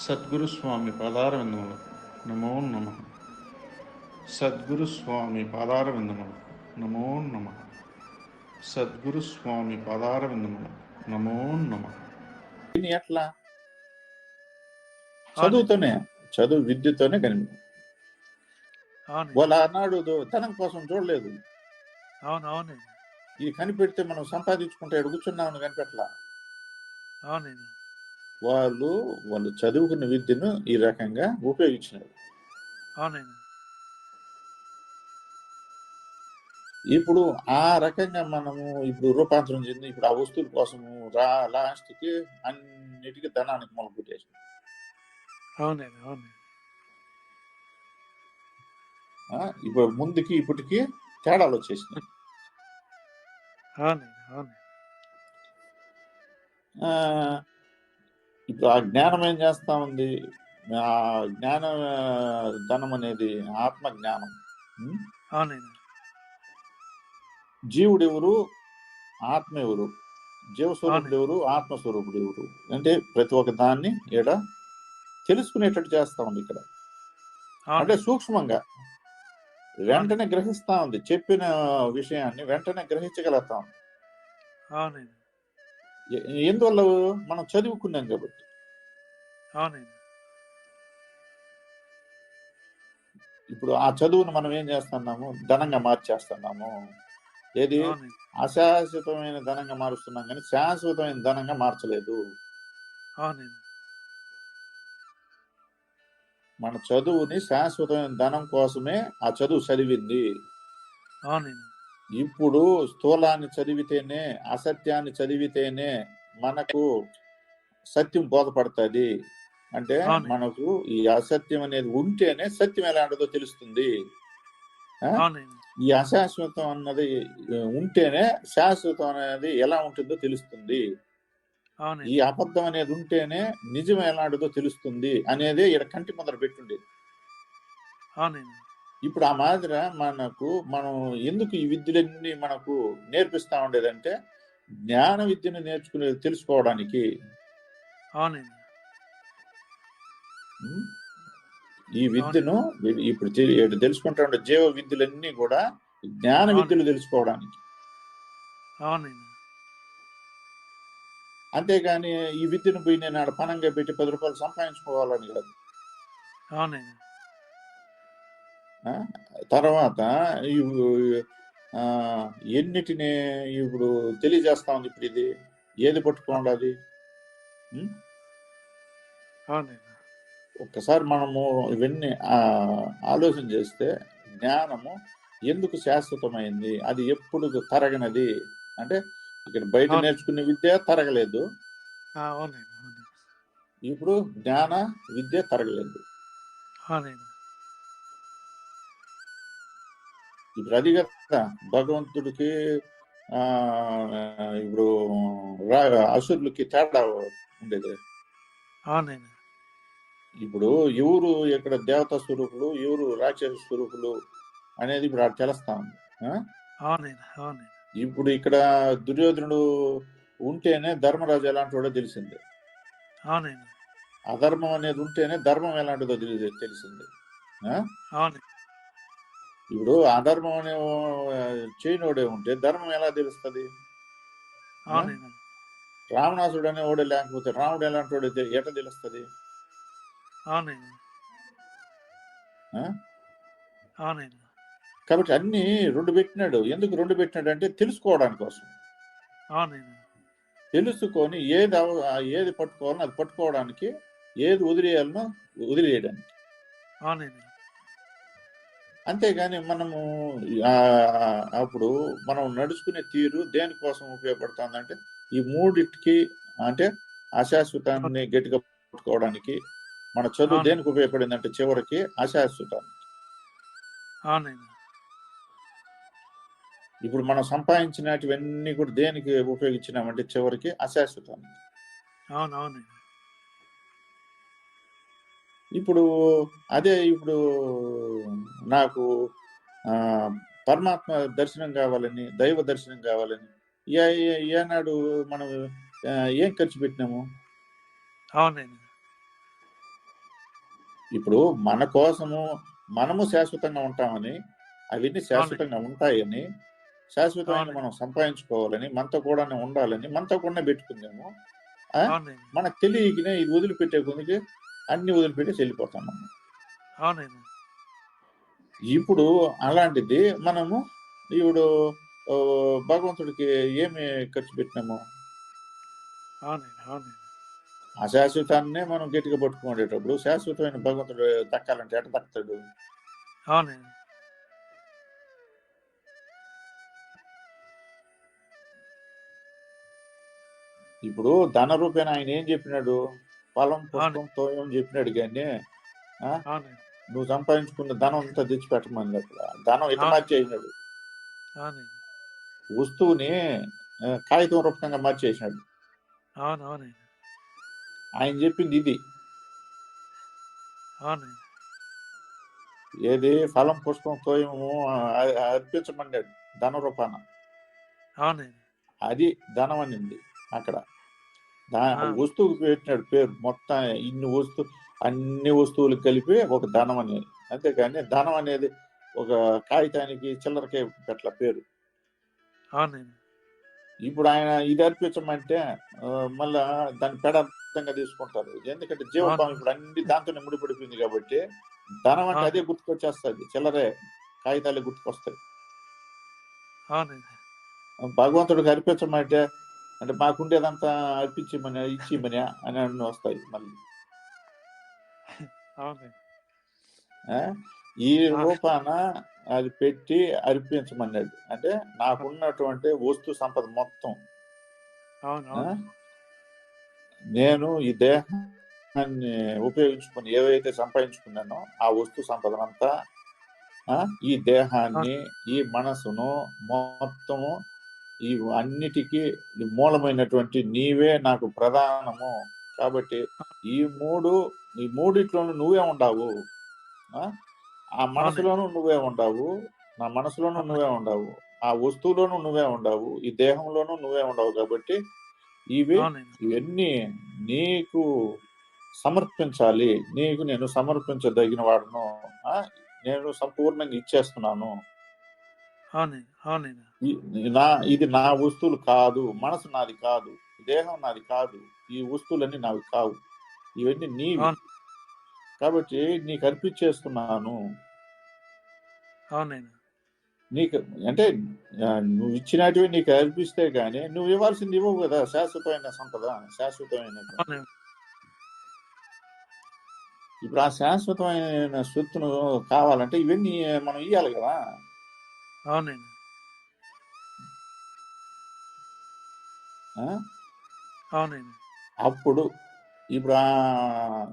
సద్గురు స్వామి పాదారవిందములు. నమో నమ. సద్గురు స్వామి పాదారవిందములు. నమో నమ. సద్గురు స్వామి పాదారవిందములు. నమో నమ. ఎట్లా? చదువుతోనే చదువు విద్యతోనే కనిపి వాళ్ళ ఆనాడు దో- ధనం కోసం చూడలేదు. అవును అవును. ఇది కనిపెడితే మనం సంపాదించుకుంటే కూర్చున్నామని కనిపెట్టలా? అవును. వాళ్ళు వాళ్ళు చదువుకున్న విద్యను ఈ రకంగా ఉపయోగించినారు. ఇప్పుడు ఆ రకంగా మనము ఇప్పుడు రూపాంతరం చెంది ఇప్పుడు ఆ వస్తువుల కోసము రా లాస్ట్కి అన్నిటికీ ధనానికి మొదలు పెట్టేసి అవును ఇప్పుడు ముందుకి ఇప్పటికి తేడాలు వచ్చేసినాయి. అవును ఇప్పుడు ఆ జ్ఞానం ఏం చేస్తా ఉంది ఆ జ్ఞాన ధనం అనేది ఆత్మ జ్ఞానం జీవుడు ఎవరు ఆత్మ ఎవరు జీవస్వరూపుడు ఎవరు ఆత్మస్వరూపుడు ఎవరు అంటే ప్రతి ఒక్క దాన్ని ఇక్కడ తెలుసుకునేటట్టు చేస్తా ఉంది ఇక్కడ. అంటే సూక్ష్మంగా వెంటనే గ్రహిస్తా ఉంది. చెప్పిన విషయాన్ని వెంటనే గ్రహించగలుగుతా ఉంది. ఎందువల్ల మనం చదువుకున్నాం కాబట్టి. ఇప్పుడు ఆ చదువును మనం ఏం చేస్తున్నాము? ధనంగా మార్చేస్తున్నాము. ఏది? అశాశ్వతమైన ధనంగా మారుస్తున్నాం కానీ శాశ్వతమైన ధనంగా మార్చలేదు. మన చదువుని శాశ్వతమైన ధనం కోసమే ఆ చదువు చదివింది. ఇప్పుడు స్థూలాన్ని చదివితేనే అసత్యాన్ని చదివితేనే మనకు సత్యం బోధపడుతుంది. అంటే. మనకు ఈ అసత్యం అనేది ఉంటేనే సత్యం ఎలాంటిదో తెలుస్తుంది. ఈ అశాశ్వతం అన్నది ఉంటేనే శాశ్వతం అనేది ఎలా ఉంటుందో తెలుస్తుంది. ఈ అబద్ధం అనేది ఉంటేనే నిజం ఎలాంటిదో తెలుస్తుంది అనేది ఇక్కడ కంటి ముందర పెట్టుండేది. ఇప్పుడు ఆ మాదిర మనకు మనం ఎందుకు ఈ విద్యలన్నీ మనకు నేర్పిస్తా ఉండేదంటే జ్ఞాన విద్యను నేర్చుకునే తెలుసుకోవడానికి అవును ఉం? ఈ విద్యను ఇప్పుడు తెలుసుకుంటా ఉండే జీవ విద్యలన్నీ కూడా జ్ఞాన. విద్యలు తెలుసుకోవడానికి అంతేగాని ఈ విద్యను పోయి నేను ఆడ పనంగా పెట్టి పది రూపాయలు సంపాదించుకోవాలని కాదు అవును ఆ? తర్వాత ఆ, ఎన్నిటిని ఇప్పుడు తెలియజేస్తా ఉంది ఇప్పుడు ఇది? ఏది పట్టుకోండి ఒక్కసారి మనము ఇవన్నీ ఆ, ఆలోచన చేస్తే జ్ఞానము ఎందుకు శాశ్వతమైంది? అది ఎప్పుడు తరగనది? అంటే ఇక్కడ బయట. నేర్చుకునే విద్య తరగలేదు. ఇప్పుడు జ్ఞాన విద్య తరగలేదు. ఇప్పుడు అది కదా భగవంతుడికి ఆ ఇప్పుడు రా- అసురులకి తేడా ఉండేది. అవును ఇప్పుడు ఎవరు ఇక్కడ దేవతా స్వరూపులు ఎవరు రాక్షస స్వరూపులు అనేది ఇప్పుడు ఆడ తెలుస్తా ఉంది ఇప్పుడు ఇక్కడ దుర్యోధనుడు ఉంటేనే ధర్మరాజు ఎలాంటి వాడో తెలిసింది అధర్మం అనేది ఉంటేనే ధర్మం ఎలాంటిదో తెలి- తెలిసింది ఇప్పుడు అధర్మం అనే చేయనోడే ఉంటే ధర్మం ఎలా తెలుస్తుంది? రావణాసుడు అనేవాడే లేకపోతే రాముడు ఎలాంటి వాడు ఎట్లా తెలుస్తుంది? కాబట్టి అన్ని రెండు పెట్టినాడు. ఎందుకు రెండు పెట్టినాడు అంటే తెలుసుకోవడానికి కోసం. తెలుసుకొని ఏది ఏది పట్టుకోవాలో అది పట్టుకోవడానికి ఏది వదిలేయాలనో వదిలేయడానికి. అంతేగాని మనము అప్పుడు మనం నడుచుకునే తీరు దేనికోసం ఉపయోగపడుతుందంటే ఈ మూడిటికి అంటే అశాశ్వతాన్ని గట్టిగా పట్టుకోవడానికి మన చదువు. దేనికి ఉపయోగపడిందంటే చివరికి అశాశ్వతానికి ఇప్పుడు మనం సంపాదించినటువన్నీ కూడా దేనికి ఉపయోగించినామంటే చివరికి అశాశ్వతానికి అవును అవునండి ఇప్పుడు అదే ఇప్పుడు నాకు ఆ, పరమాత్మ దర్శనం కావాలని దైవ దర్శనం కావాలని ఏ ఏనాడు మనం ఏం ఖర్చు పెట్టినాము? అవునండి. ఇప్పుడు మన కోసము మనము శాశ్వతంగా ఉంటామని అవన్నీ శాశ్వతంగా ఉంటాయని శాశ్వతమైన. మనం సంపాదించుకోవాలని మనతో కూడా ఉండాలని మనతో కూడా పెట్టుకుందాము మనకు తెలియకనే ఇది వదిలిపెట్టే కొద్దికి అన్ని వదిలిపెట్టి వెళ్ళిపోతున్నాము అవునండి. ఇప్పుడు అలాంటిది మనము ఇప్పుడు భగవంతుడికి ఏమి ఖర్చు పెట్టినాము? అవునండి అశాశ్వతాన్నే మనం గట్టిగా పట్టుకునేటప్పుడు శాశ్వతమైన భగవంతుడు దక్కాలంటే ఎట దక్కుతాడు ఇప్పుడు ధన రూపేణ ఆయన ఏం చెప్పినాడు? పొలం పుష్పం తోయం చెప్పినాడు కానీ నువ్వు సంపాదించుకున్న ధనం అంతా తెచ్చిపెట్టమని అక్కడ. ధనం అవును. మార్చేసినాడు? వస్తువుని కాగితం రూపకంగా మార్చేసినాడు. ఆయన చెప్పింది ఇది. ఏది? ఫలం పుష్పం తోయము అర్పించమన్నాడు ధన రూపాన. అది ధనం అనింది అక్కడ. దా. వస్తువుకి పెట్టినాడు పేరు. మొత్తం ఇన్ని వస్తు అన్ని వస్తువులు కలిపి ఒక ధనం అనేది అంతేకాని ధనం అనేది ఒక కాగితానికి చిల్లరకే పెట్టల పేరు. ఇప్పుడు ఆయన ఇది అర్పించమంటే మళ్ళా దాన్ని పెడార్థంగా తీసుకుంటారు. ఎందుకంటే జీవభావం ఇప్పుడు అన్ని దాంతోనే ముడిపడిపోయింది కాబట్టి ధనం అంటే. అదే గుర్తుకొచ్చేస్తుంది. చిల్లరే కాగితాలే గుర్తుకొస్తాయి. భగవంతుడికి అర్పించమంటే అంటే మాకుండేదంతా అర్పించమని ఇచ్చిమని అని అన్ని వస్తాయి మళ్ళీ? ఈ. రూపాన అది పెట్టి అర్పించమన్నాడు. అంటే నాకున్నటువంటి వస్తు సంపద మొత్తం. నేను ఈ దేహాన్ని ఉపయోగించుకుని ఏవైతే సంపాదించుకున్నానో ఆ వస్తు సంపదనంతా ఈ దేహాన్ని ఈ మనసును మొత్తము ఈ అన్నిటికీ మూలమైనటువంటి నీవే నాకు ప్రధానము. కాబట్టి ఈ మూడు ఈ మూడిట్లోనూ నువ్వే ఉండావు. ఆ? మనసులోనూ నువ్వే ఉండావు. నా మనసులోనూ నువ్వే ఉండావు. ఆ వస్తువులోనూ నువ్వే ఉండావు. ఈ దేహంలోనూ నువ్వే ఉండవు కాబట్టి ఇవి ఇవన్నీ నీకు సమర్పించాలి. నీకు నేను సమర్పించదగిన వాడును? నేను సంపూర్ణంగా ఇచ్చేస్తున్నాను. నా ఇది నా వస్తువులు కాదు మనసు నాది కాదు దేహం నాది కాదు ఈ వస్తువులన్నీ నావి కావు ఇవన్నీ నీవి. అవును. కాబట్టి నీకు అర్పించేస్తున్నాను. నీకు అంటే నువ్వు ఇచ్చినటివి నీకు అర్పిస్తే గానీ నువ్వు ఇవ్వాల్సింది ఇవ్వవు కదా శాశ్వతమైన సంపద శాశ్వతమైన ఇప్పుడు ఆ శాశ్వతమైన సొత్తును కావాలంటే ఇవన్నీ మనం ఇవ్వాలి కదా. అవునండి? అవునండి. అప్పుడు ఇప్పుడు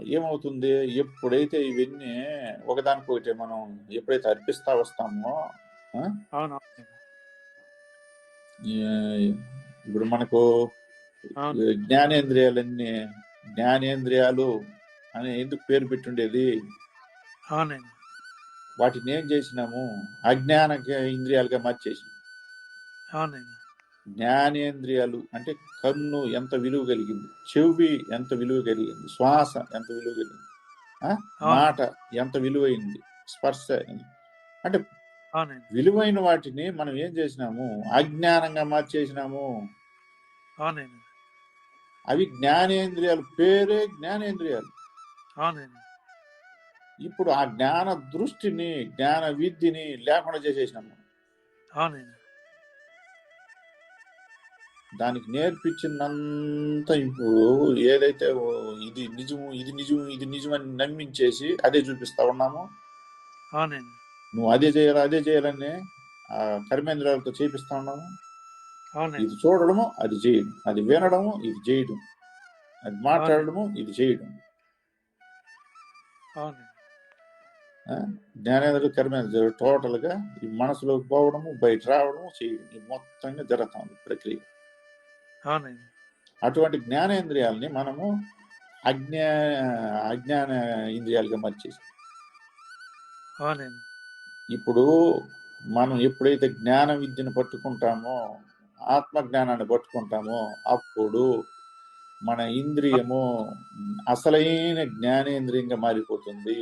ఏమవుతుంది? ఎప్పుడైతే ఇవన్నీ ఒకదానికొకటి మనం ఎప్పుడైతే అర్పిస్తా వస్తామో ఇప్పుడు మనకు జ్ఞానేంద్రియాలన్నీ జ్ఞానేంద్రియాలు అని ఎందుకు పేరు పెట్టుండేది? అవునండి. వాటిని ఏం చేసినాము? అజ్ఞాన ఇంద్రియాలుగా అవునండి. జ్ఞానేంద్రియాలు అంటే కన్ను ఎంత విలువ కలిగింది? చెవి ఎంత విలువ కలిగింది? శ్వాస ఎంత విలువ కలిగింది. మాట ఎంత విలువైంది? స్పర్శ అంటే విలువైన వాటిని మనం ఏం చేసినాము? అజ్ఞానంగా మార్చేసినాము. అవి జ్ఞానేంద్రియాలు. పేరే జ్ఞానేంద్రియాలు. ఇప్పుడు ఆ జ్ఞాన దృష్టిని జ్ఞాన విద్యని లేకుండా చేసేసినాము దానికి నేర్పించినంత ఇప్పుడు ఏదైతే ఇది నిజము ఇది నిజము ఇది నిజమని నమ్మించేసి అదే చూపిస్తా ఉన్నాము. నువ్వు అదే చేయాలి అదే చేయాలని ఆ కర్మేంద్రియాలతో చేపిస్తా ఉన్నాము. ఇది చూడడము అది చేయడం. అది వినడము ఇది చేయడం. అది మాట్లాడడము ఇది చేయడం. అవునండి. జ్ఞానేంద్రుడు కర్మేంద్రుడు టోటల్గా ఈ మనసులోకి పోవడము బయట రావడము చేయడం ఈ మొత్తంగా జరుగుతుంది ప్రక్రియ. అటువంటి జ్ఞానేంద్రియాలని మనము అజ్ఞా అజ్ఞాన ఇంద్రియాలుగా మార్చేసి ఇప్పుడు మనం ఎప్పుడైతే జ్ఞాన విద్యను పట్టుకుంటామో ఆత్మ జ్ఞానాన్ని పట్టుకుంటామో అప్పుడు మన ఇంద్రియము అసలైన జ్ఞానేంద్రియంగా మారిపోతుంది.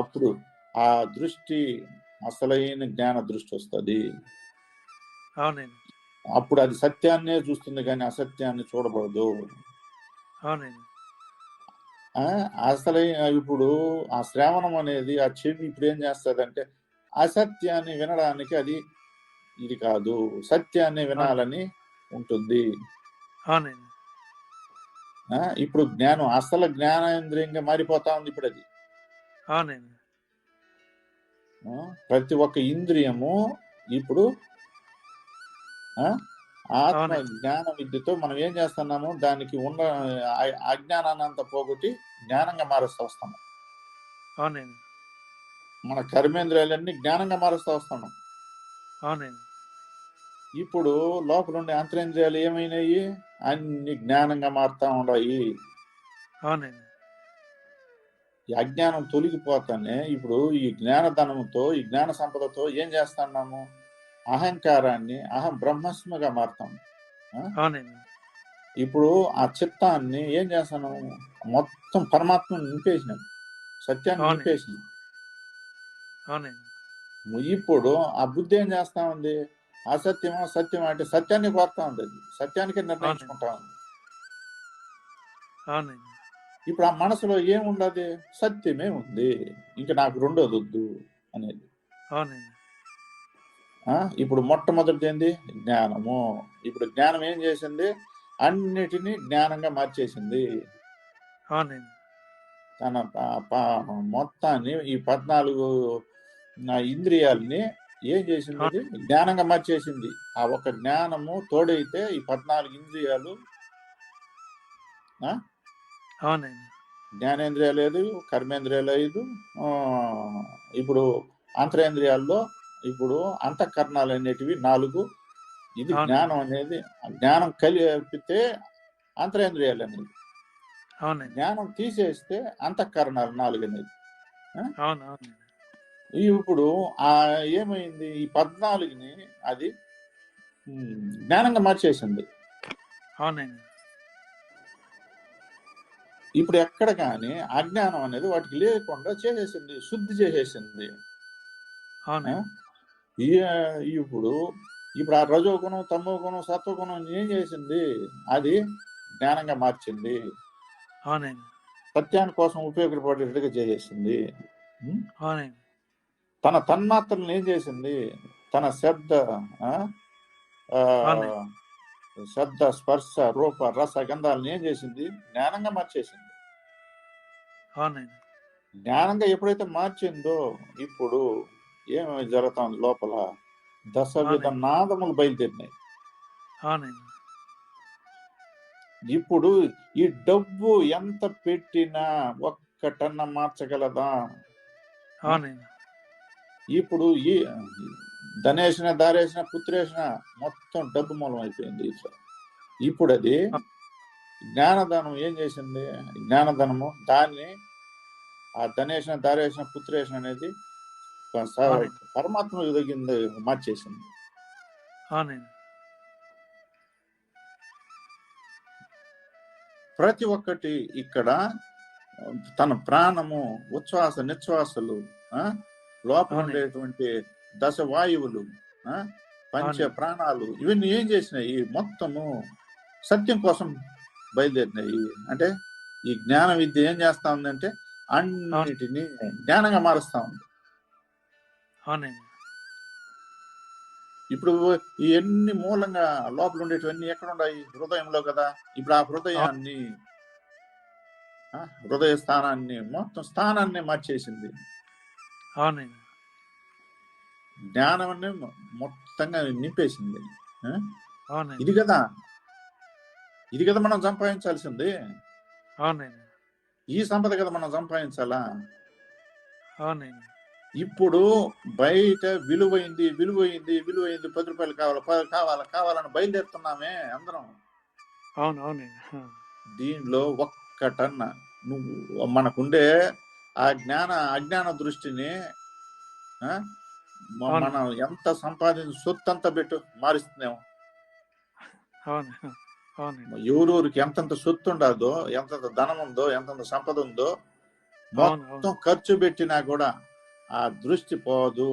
అప్పుడు ఆ దృష్టి అసలైన జ్ఞాన దృష్టి వస్తుంది. అప్పుడు అది సత్యాన్నే చూస్తుంది కానీ అసత్యాన్ని చూడకూడదు. అసలైన ఇప్పుడు ఆ శ్రావణం అనేది ఆ చెవి ఇప్పుడు ఏం చేస్తుందంటే అసత్యాన్ని వినడానికి అది ఇది కాదు. సత్యాన్ని వినాలని ఉంటుంది. ఇప్పుడు జ్ఞానం అసలు జ్ఞానేంద్రియంగా మారిపోతా ఉంది ఇప్పుడు అది ప్రతి ఒక్క ఇంద్రియము ఇప్పుడు ఆత్మ. జ్ఞాన విద్యతో మనం ఏం చేస్తున్నాము? దానికి ఉన్న అజ్ఞానాన్ని అంతా పోగొట్టి జ్ఞానంగా మారుస్తూ వస్తాము మన కర్మేంద్రియాలన్నీ జ్ఞానంగా మారుస్తూ వస్తున్నాం. ఇప్పుడు లోపల ఉండే అంతరేంద్రియాలు ఏమైనాయి? అన్ని జ్ఞానంగా మారుతా ఉన్నాయి. అవునండి. ఈ అజ్ఞానం తొలగిపోతానే ఇప్పుడు ఈ జ్ఞానధనంతో ఈ జ్ఞాన సంపదతో ఏం చేస్తున్నాము? అహంకారాన్ని అహం బ్రహ్మస్మగా మారుతాం. ఇప్పుడు ఆ చిత్తాన్ని ఏం చేస్తున్నాము? మొత్తం పరమాత్మను నింపేసినాం. సత్యాన్ని. నింపేసినాం. ఇప్పుడు ఆ బుద్ధి ఏం చేస్తా ఉంది? అసత్యమా సత్యం అంటే సత్యాన్ని కోరుతా ఉంది. సత్యానికి నిర్ణయించుకుంటా ఉంది. ఇప్పుడు ఆ మనసులో ఏముండదు? సత్యమే ఉంది. ఇంకా నాకు రెండోది వద్దు అనేది. ఇప్పుడు మొట్టమొదటిది ఏంది? జ్ఞానము. ఇప్పుడు జ్ఞానం ఏం చేసింది? అన్నిటినీ జ్ఞానంగా మార్చేసింది. తన మొత్తాన్ని ఈ పద్నాలుగు నా ఇంద్రియాలని ఏం చేసింది జ్ఞానంగా మార్చేసింది. ఆ ఒక జ్ఞానము తోడైతే ఈ పద్నాలుగు ఇంద్రియాలు అవునండి. జ్ఞానేంద్రియాలు ఐదు కర్మేంద్రియాలు ఐదు ఆ, ఇప్పుడు అంతరేంద్రియాల్లో ఇప్పుడు అంతఃకరణాలు అనేటివి నాలుగు. ఇది. జ్ఞానం అనేది జ్ఞానం కలిపితే అంతరేంద్రియాలు అనేది జ్ఞానం తీసేస్తే అంతఃకరణాలు నాలుగు అనేది ఇప్పుడు ఆ ఏమైంది? ఈ పద్నాలుగుని అది జ్ఞానంగా మార్చేసింది. అవునండి. ఇప్పుడు ఎక్కడ కానీ అజ్ఞానం అనేది వాటికి లేకుండా చేసేసింది శుద్ధి చేసేసింది. ఇప్పుడు ఇప్పుడు ఆ రజోగుణం తమో గుణం సత్వగుణం ఏం చేసింది? అది జ్ఞానంగా మార్చింది. అవునండి. సత్యాని కోసం ఉపయోగపడేట్టుగా చేసేసింది. తన తన్మాత్రలను ఏం చేసింది? తన శబ్ద ఆ? ఆ, అవును. శబ్ద స్పర్శ రూప రస గంధాలను ఏం చేసింది జ్ఞానంగా మార్చేసింది. జ్ఞానంగా ఎప్పుడైతే మార్చిందో ఇప్పుడు ఏమి జరుగుతుంది లోపల? దశ విధ అవును. నాదములు బయలుదేరినాయి. ఇప్పుడు ఈ డబ్బు ఎంత పెట్టినా ఒక్కటన్న మార్చగలదా? ఇప్పుడు ఈ ధనేసిన దారేసిన పుత్రేసిన మొత్తం డబ్బు మూలం అయిపోయింది ఇట్లా ఇప్పుడు అది జ్ఞానధనం ఏం చేసింది? జ్ఞానధనము దాన్ని ఆ ధనేసిన దారేసిన పుత్రేసిన అనేది. పరమాత్మ ఎదిగింది మార్చేసింది. ప్రతి ఒక్కటి ఇక్కడ తన ప్రాణము ఉచ్ఛ్వాస నిశ్వాసలు లోపల. ఉండేటువంటి దశ వాయువులు ఆ, పంచ. ప్రాణాలు ఇవన్నీ ఏం చేసినాయి? మొత్తము సత్యం కోసం బయలుదేరినాయి. అంటే ఈ జ్ఞాన విద్య ఏం చేస్తా ఉందంటే అన్నిటినీ జ్ఞానంగా మారుస్తా ఉంది. ఇప్పుడు ఇవన్నీ మూలంగా లోపల ఉండేటివన్నీ ఎక్కడ ఉన్నాయి హృదయంలో కదా. ఇప్పుడు ఆ హృదయాన్ని హృదయ స్థానాన్ని మొత్తం స్థానాన్ని మార్చేసింది. అవునండి. జ్ఞానాన్ని మొత్తంగా నింపేసింది. ఇది కదా. ఇది కదా మనం సంపాదించాల్సింది. ఈ సంపద కదా మనం సంపాదించాలా? ఇప్పుడు బయట విలువైంది విలువైంది విలువైంది పది రూపాయలు కావాలి పది కావాలి కావాలని బయలుదేరుతున్నామే అందరం. అవును అవునండి. ఆ, దీనిలో ఒక్క టన్న నువ్వు మనకుండే ఆ జ్ఞాన అజ్ఞాన దృష్టిని. మనం ఎంత సంపాదించి సొత్తు అంతా పెట్టు మారుస్తున్నాము ఎవరూరికి ఎంతెంత సొత్తు ఉండదో ఎంతెంత ధనం ఉందో ఎంతెంత సంపద ఉందో మొత్తం ఖర్చు పెట్టినా కూడా ఆ దృష్టి పోదు.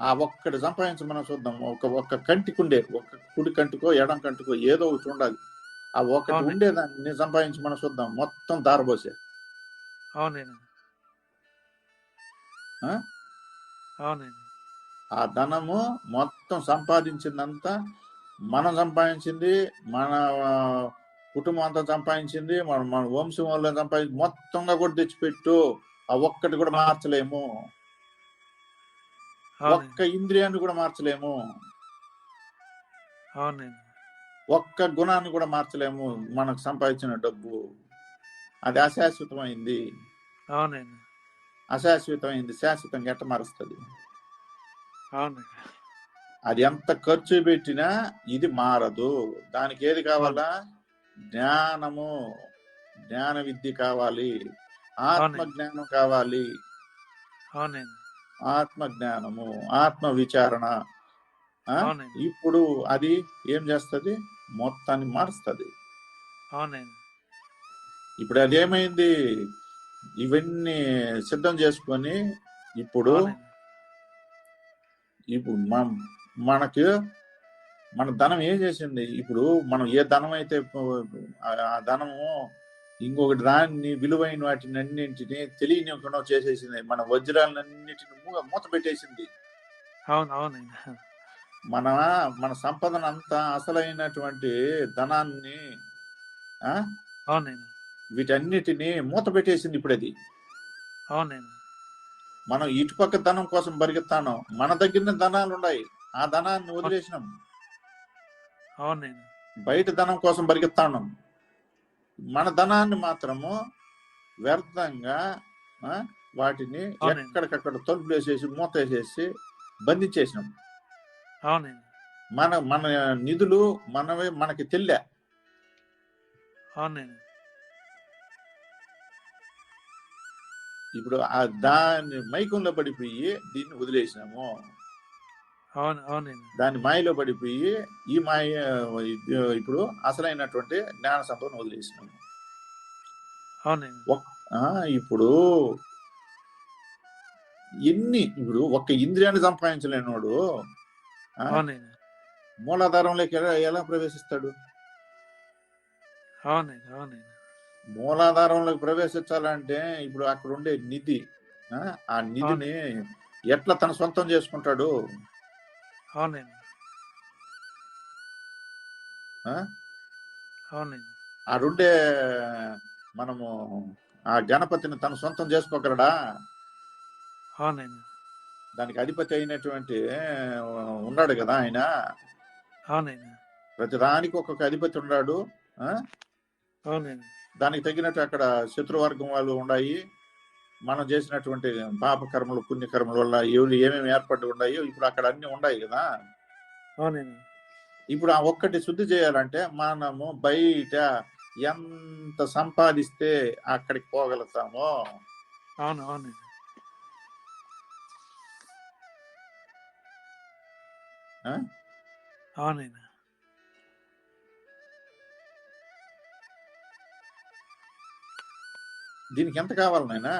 ఆ ఒక్కటి సంపాదించమని చూద్దాం. ఒక ఒక్క కంటికి ఉండే ఒక్క కుడి కంటికో ఎడం కంటికో ఏదో ఒకటి ఉండాలి. ఆ ఒకటి. ఉండేదాన్ని సంపాదించమని చూద్దాం. మొత్తం దారబోసే అవునండి? అవునండి. ఆ ధనము మొత్తం సంపాదించిందంతా మనం సంపాదించింది మన కుటుంబం అంతా సంపాదించింది మన మన వంశం వాళ్ళ సంపాదించి మొత్తంగా కూడా తెచ్చిపెట్టు ఆ ఒక్కటి కూడా మార్చలేము. ఒక్క ఇంద్రియాన్ని కూడా మార్చలేము. అవునండి. ఒక్క గుణాన్ని కూడా మార్చలేము మనకు సంపాదించిన డబ్బు. అది అశాశ్వతమైంది. అవునండి. అశాశ్వతమైంది శాశ్వతంగా ఎట్ట మారుస్తుంది అది ఎంత ఖర్చు పెట్టినా ఇది మారదు దానికి ఏది కావాలా జ్ఞానము జ్ఞాన విద్య కావాలి ఆత్మ. జ్ఞానం కావాలి ఆత్మ జ్ఞానము ఆత్మ విచారణ ఇప్పుడు అది ఏం చేస్తుంది మొత్తాన్ని మారుస్తుంది ఇప్పుడు అదేమైంది ఇవన్నీ సిద్ధం చేసుకొని ఇప్పుడు ఇప్పుడు మనం మనకు మన ధనం ఏం చేసింది? ఇప్పుడు మనం ఏ ధనం అయితే ఆ- ధనము ఇంకొకటి దాన్ని విలువైన వాటిని అన్నింటినీ తెలియనివ్వకుండా చేసేసింది. మన వజ్రాలన్నిటిని మూత పెట్టేసింది. అవును అవునండి మన మన సంపదన అంతా అసలైనటువంటి ధనాన్ని అవునండి. వీటన్నిటిని మూత పెట్టేసింది ఇప్పుడు అది అవునండి. మనం ఇటుపక్క ధనం కోసం పరిగెత్తాను మన దగ్గర ధనాలు ఉన్నాయి ఆ ధనాన్ని వదిలేసినాం. అవునండి. బయట ధనం కోసం పరిగెత్తాను. మన ధనాన్ని మాత్రము వ్యర్థంగా ఆ, వాటిని. ఎక్కడికక్కడ తలుపులు వేసేసి మూత వేసేసి బంధించేసినాం అవునండి. మన మన నిధులు మనవే మనకి తెల్లే. అవునండి. ఇప్పుడు ఆ దాన్ని మైకంలో పడిపోయి దీన్ని వదిలేసినాము. అవును అవునండి. దాని మాయలో పడిపోయి ఈ మాయ ఇప్పుడు అసలైనటువంటి జ్ఞాన సంపదను వదిలేసినాము. అవునండి. ఆ, ఇప్పుడు ఎన్ని ఇప్పుడు ఒక్క ఇంద్రియాన్ని సంపాదించలేనివాడు మూలాధారంలోకి ఎలా ఎలా ప్రవేశిస్తాడు? అవునండి అవునండి. మూలాధారంలోకి ప్రవేశించాలంటే ఇప్పుడు అక్కడ ఉండే నిధి ఆ, నిధిని ఎట్లా తన సొంతం చేసుకుంటాడు? ఆడుండే మనము ఆ గణపతిని తన సొంతం చేసుకోగలడా? దానికి అధిపతి అయినటువంటి ఉన్నాడు కదా ఆయన? అవునండి. ప్రతి దానికి ఒక్కొక్క అధిపతి ఉన్నాడు దానికి తగినట్టు అక్కడ శత్రువర్గం వాళ్ళు ఉన్నాయి మనం చేసినటువంటి పాప కర్మలు పుణ్యకర్మల వల్ల ఎవరు ఏమేమి ఏర్పడి ఉన్నాయో ఇప్పుడు అక్కడ అన్ని ఉన్నాయి కదా. ఇప్పుడు ఆ ఒక్కటి శుద్ధి చేయాలంటే మనము బయట ఎంత సంపాదిస్తే అక్కడికి పోగలుగుతామో. అవును అవునండి. ఆ? దీనికి ఎంత కావాలి నాయనా?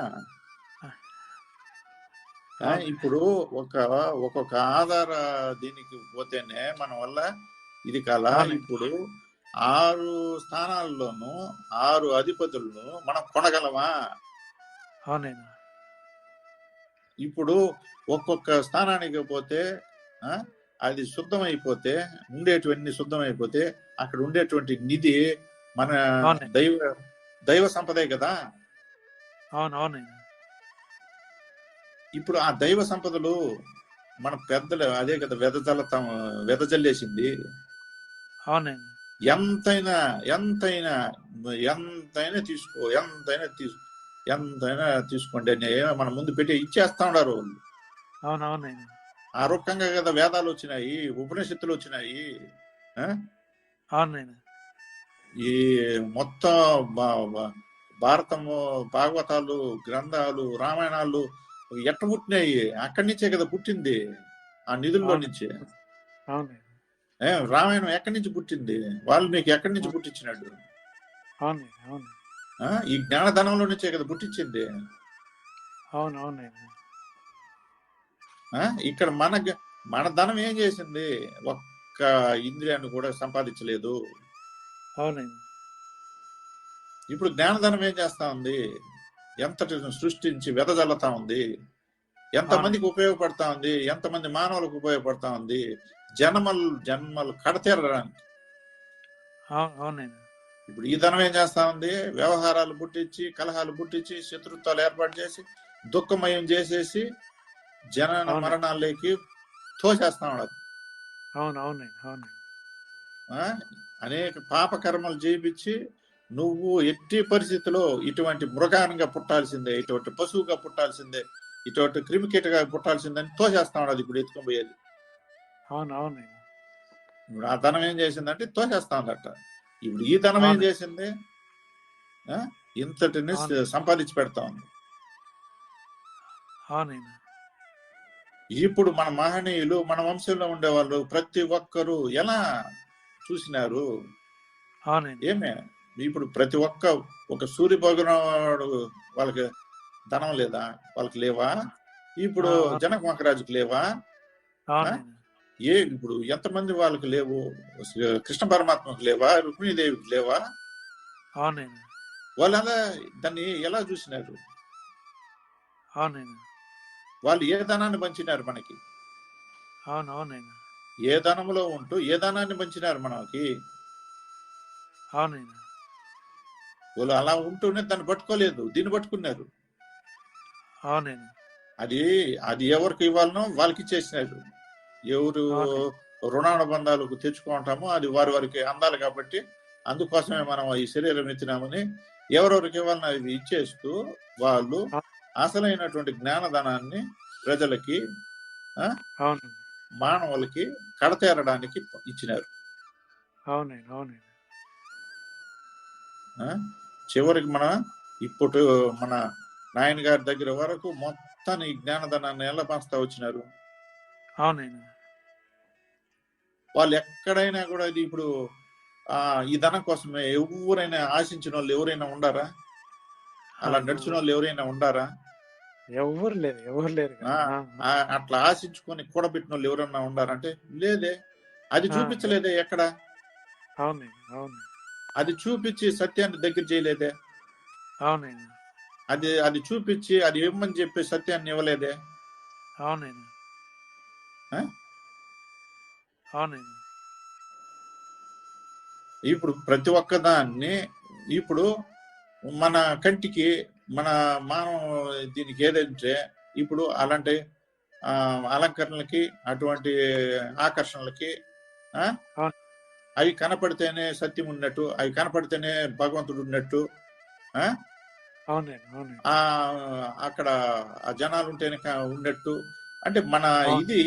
ఇప్పుడు ఒక ఒక్కొక్క ఆధార దీనికి పోతేనే మన వల్ల ఇది కాల. ఇప్పుడు ఆరు స్థానాల్లోనూ ఆరు అధిపతులను మనం కొనగలమా? ఇప్పుడు ఒక్కొక్క స్థానానికి పోతే ఆ, అది శుద్ధమైపోతే ఉండేటువంటి శుద్ధమైపోతే అక్కడ ఉండేటువంటి నిధి మన. దైవ దైవ సంపదే కదా? అవును అవునండి ఇప్పుడు ఆ దైవ సంపదలు మన పెద్దలు అదే కదా వెదజల్లతాం వెదజల్లేసింది అవునండి. ఎంతైనా ఎంతైనా ఎంతైనా తీసుకో ఎంతైనా తీసు ఎంతైనా తీసుకోండి అని మన ముందు పెట్టి ఇచ్చేస్తా ఉన్నారు వాళ్ళు. అవునవునైనా ఆ రూపంగా కదా వేదాలు వచ్చినాయి ఉపనిషత్తులు వచ్చినాయి ఆ? అవునైనా ఈ మొత్తం భారతము భాగవతాలు గ్రంథాలు రామాయణాలు ఎట్ట పుట్టినాయి? అక్కడి నుంచే కదా పుట్టింది? ఆ నిధుల్లో. నుంచే. రామాయణం ఎక్కడి నుంచి పుట్టింది? వాల్మీకి ఎక్కడి నుంచి ఆ? ఈ జ్ఞానధనంలో నుంచే కదా పుట్టించింది? ఇక్కడ మన మన ధనం ఏం చేసింది? ఒక్క ఇంద్రియాన్ని కూడా సంపాదించలేదు. అవునైనా ఇప్పుడు జ్ఞానధనం ఏం చేస్తా ఉంది? ఎంతటి సృష్టించి వెదజల్లుతా ఉంది? ఎంతమందికి ఉపయోగపడతా ఉంది? ఎంతమంది మానవులకు ఉపయోగపడతా ఉంది? జన్మలు జన్మలు కడతీరడానికి. ఇప్పుడు ఈ ధనం ఏం చేస్తా ఉంది? వ్యవహారాలు పుట్టించి కలహాలు పుట్టించి శత్రుత్వాలు ఏర్పాటు చేసి దుఃఖమయం చేసేసి జనన అవును. మరణాలకి తోసేస్తా ఉండదు అవును? అనేక పాప కర్మలు చేయించి నువ్వు ఎట్టి పరిస్థితిలో ఇటువంటి మృగానంగా పుట్టాల్సిందే ఇటువంటి పశువుగా పుట్టాల్సిందే ఇటువంటి క్రిమికీటగా పుట్టాల్సిందే అని తోసేస్తా ఉండదు ఇప్పుడు ఎత్తుకొని పోయేది. ఇప్పుడు ఆ ధనం ఏం చేసిందంటే తోసేస్తా ఉందట ఇప్పుడు ఈ ధనం ఏం. చేసింది? ఆ? ఇంతటిని. సంపాదించి పెడతా ఉంది. ఇప్పుడు మన మహనీయులు మన వంశంలో ఉండేవాళ్ళు ప్రతి ఒక్కరూ ఎలా చూసినారు? ఏమే? ఇప్పుడు ప్రతి ఒక్క ఒక సూర్య వాడు వాళ్ళకి ధనం లేదా? వాళ్ళకి లేవా? ఇప్పుడు. జనక మహారాజుకి లేవా? ఏ ఇప్పుడు ఎంతమంది వాళ్ళకి లేవు? కృష్ణ పరమాత్మకు లేవా? రుక్మిణీదేవికి లేవా? వాళ్ళు అలా దాన్ని ఎలా చూసినారు? వాళ్ళు ఏ ధనాన్ని పంచినారు మనకి? ఏ ధనంలో ఉంటూ ఏ ధనాన్ని పంచినారు మనకి? అవునైనా వాళ్ళు అలా ఉంటూనే దాన్ని పట్టుకోలేదు. దీన్ని పట్టుకున్నారు. అది అది ఎవరికి ఇవ్వాలనో వాళ్ళకి ఇచ్చేసినారు. ఎవరు. రుణానుబంధాలకు తెచ్చుకుంటామో అది వారి వారికి అందాలి కాబట్టి అందుకోసమే మనం ఈ శరీరం ఎత్తినామని ఎవరెవరికి ఇవ్వాలని అవి ఇచ్చేస్తూ వాళ్ళు అసలైనటువంటి జ్ఞానధనాన్ని ప్రజలకి అవును మానవులకి కడతేరడానికి ఇచ్చినారు. అవునైనా ఆ? చివరికి మన ఇప్పుడు మన నాయన గారి దగ్గర వరకు మొత్తం ఈ జ్ఞానధనాన్ని ఎలా పంచుతా వచ్చినారు? అవునైనా. వాళ్ళు ఎక్కడైనా కూడా ఇది ఇప్పుడు ఆ ఈ ధనం కోసమే ఎవరైనా ఆశించిన వాళ్ళు ఎవరైనా ఉండారా? అలా నడిచిన వాళ్ళు ఎవరైనా ఉండారా? ఎవరు లేరు ఎవరు లేరు అట్లా ఆశించుకొని కూడబెట్టిన వాళ్ళు ఎవరన్నా ఉండారంటే లేదే. అది. చూపించలేదే ఎక్కడ? అవునైనా అవును. అది చూపించి సత్యాన్ని దగ్గర చేయలేదే? అవునైనా అది అది చూపించి అది ఇవ్వమని చెప్పి సత్యాన్ని ఇవ్వలేదే? అవునైనా ఆ? అవునైనా ఇప్పుడు ప్రతి ఒక్క దాన్ని ఇప్పుడు మన కంటికి మన మానవ దీనికి ఏదంటే ఇప్పుడు అలాంటి అలంకరణలకి అటువంటి ఆకర్షణలకి. అవి కనపడితేనే సత్యం ఉన్నట్టు అవి కనపడితేనే భగవంతుడు ఉన్నట్టు అక్కడ ఆ జనాలు ఉంటేనే ఉన్నట్టు. అంటే మన. ఇది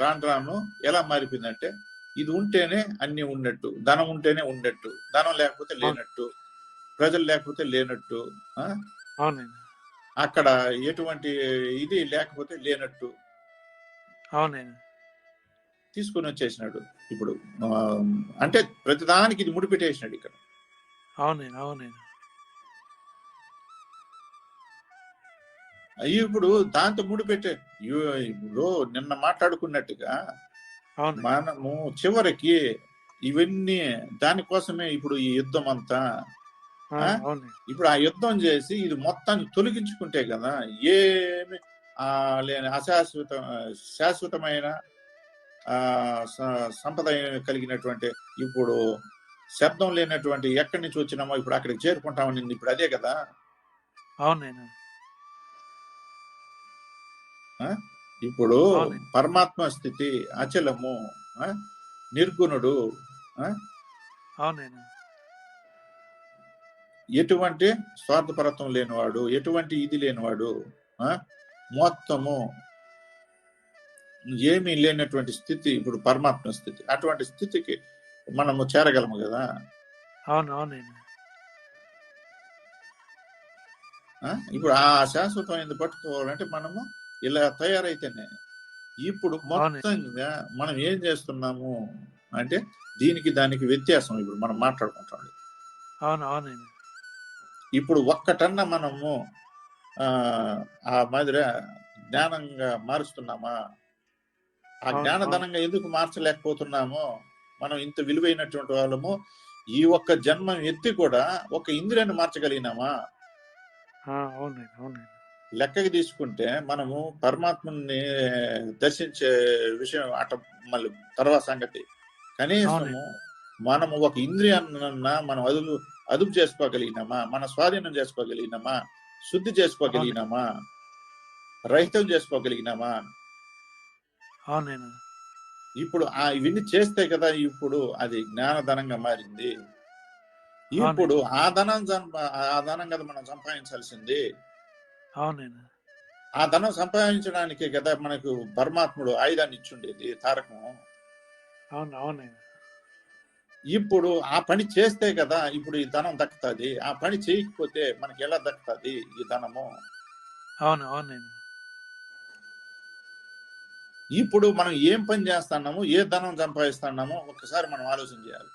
రాను రాను ఎలా మారిపోయిందంటే ఇది ఉంటేనే అన్ని ఉన్నట్టు ధనం ఉంటేనే ఉన్నట్టు ధనం లేకపోతే లేనట్టు ప్రజలు లేకపోతే లేనట్టు అక్కడ ఎటువంటి ఇది లేకపోతే లేనట్టు. అవునైనా తీసుకొని వచ్చేసినాడు ఇప్పుడు అంటే ప్రతిదానికి ఇది ముడిపెట్టేసినాడు ఇక్కడ. అవునైనా ఇప్పుడు దాంతో ముడిపెట్టే ఇప్పుడు నిన్న మాట్లాడుకున్నట్టుగా మనము చివరికి ఇవన్నీ దానికోసమే ఇప్పుడు ఈ యుద్ధం అంతా ఇప్పుడు ఆ యుద్ధం చేసి ఇది మొత్తాన్ని తొలగించుకుంటే కదా ఏమి ఆ లేని అశాశ్వత శాశ్వతమైన సంపద కలిగినటువంటి ఇప్పుడు శబ్దం లేనటువంటి ఎక్కడి నుంచి వచ్చినామో ఇప్పుడు అక్కడికి చేరుకుంటామని ఇప్పుడు అదే కదా? అవునైనా ఇప్పుడు. పరమాత్మ స్థితి అచలము నిర్గుణుడు అవునైనా ఎటువంటి స్వార్థపరత్వం లేనివాడు ఎటువంటి ఇది లేనివాడు? మొత్తము ఏమీ లేనటువంటి స్థితి ఇప్పుడు పరమాత్మ స్థితి. అటువంటి స్థితికి మనము చేరగలము కదా? అవును అవునైనా ఆ? ఇప్పుడు ఆ శాశ్వతమైనది పట్టుకోవాలంటే మనము ఇలా తయారైతేనే. ఇప్పుడు మొత్తంగా మనం ఏం చేస్తున్నాము అంటే దీనికి దానికి వ్యత్యాసం ఇప్పుడు మనం మాట్లాడుకుంటాం. అవును ఇప్పుడు ఒక్కటన్నా మనము ఆ ఆ మాదిరి జ్ఞానంగా మారుస్తున్నామా? ఆ జ్ఞానధనంగా ఎందుకు మార్చలేకపోతున్నామో మనం ఇంత విలువైనటువంటి వాళ్ళము ఈ ఒక్క జన్మం ఎత్తి కూడా ఒక ఇంద్రియాన్ని మార్చగలిగినామా? లెక్కకి తీసుకుంటే మనము పరమాత్మని దర్శించే విషయం అట మళ్ళీ తర్వాత సంగతి. కనీసము మనము ఒక ఇంద్రియాన్న మనం అదుపు అదుపు చేసుకోగలిగినామా? మన స్వాధీనం చేసుకోగలిగినామా? శుద్ధి చేసుకోగలిగినామా? రహితం చేసుకోగలిగినామా? అవునైనా ఇప్పుడు ఆ ఇవన్నీ చేస్తే కదా ఇప్పుడు అది జ్ఞానధనంగా మారింది. ఇప్పుడు ఆ ధనం ఆ ధనం కదా మనం సంపాదించాల్సింది. అవునైనా ఆ ధనం సంపాదించడానికి కదా మనకు పరమాత్ముడు ఆయుధాన్ని ఇచ్చుండేది తారకం. అవును అవునైనా ఇప్పుడు ఆ పని చేస్తే కదా ఇప్పుడు ఈ ధనం దక్కుతుంది. ఆ పని చేయకపోతే మనకి ఎలా దక్కుతుంది ఈ ధనము? అవును అవునైనా ఇప్పుడు మనం ఏం పని చేస్తున్నాము ఏ ధనం సంపాదిస్తున్నామో ఒక్కసారి మనం ఆలోచన చేయాలి.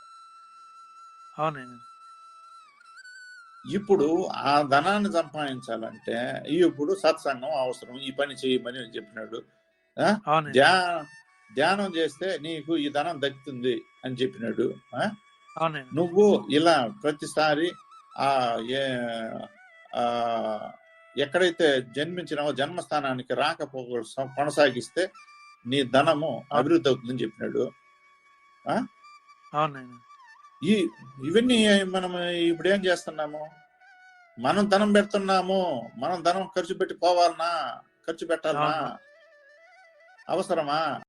ఇప్పుడు ఆ ధనాన్ని సంపాదించాలంటే ఇప్పుడు సత్సంగం అవసరం ఈ పని చేయమని చెప్పినాడు. ధ్యానం చేస్తే నీకు ఈ ధనం దక్కుతుంది అని చెప్పినాడు. నువ్వు ఇలా ప్రతిసారి ఆ ఏ ఆ ఎక్కడైతే జన్మించినావో జన్మస్థానానికి రాకపో కొనసాగిస్తే నీ ధనము అభివృద్ధి అవుతుందని చెప్పినాడు. ఈ ఇవన్నీ మనం ఇప్పుడు ఏం చేస్తున్నాము? మనం ధనం పెడుతున్నాము. మనం ధనం ఖర్చు పెట్టి పోవాలనా ఖర్చు పెట్టాలనా. అవసరమా?